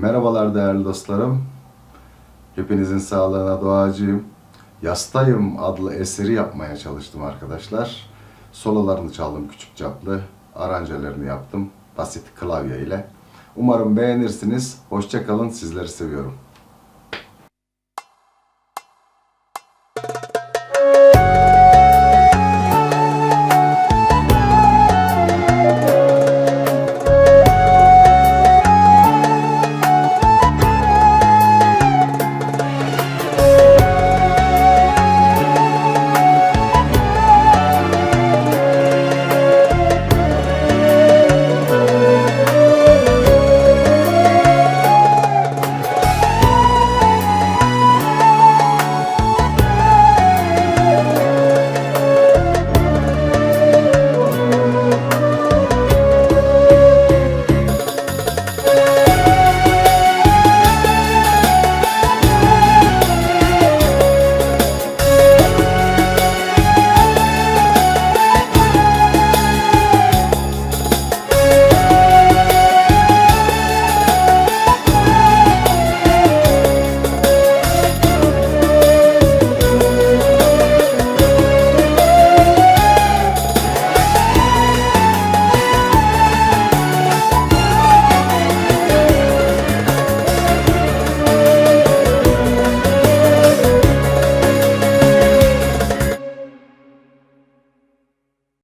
Merhabalar değerli dostlarım. Hepinizin sağlığına duacıyım. Yastayım adlı eseri yapmaya çalıştım arkadaşlar. Sololarını çaldım küçük çaplı. Aranjelerini yaptım basit klavye ile. Umarım beğenirsiniz. Hoşçakalın. Sizleri seviyorum.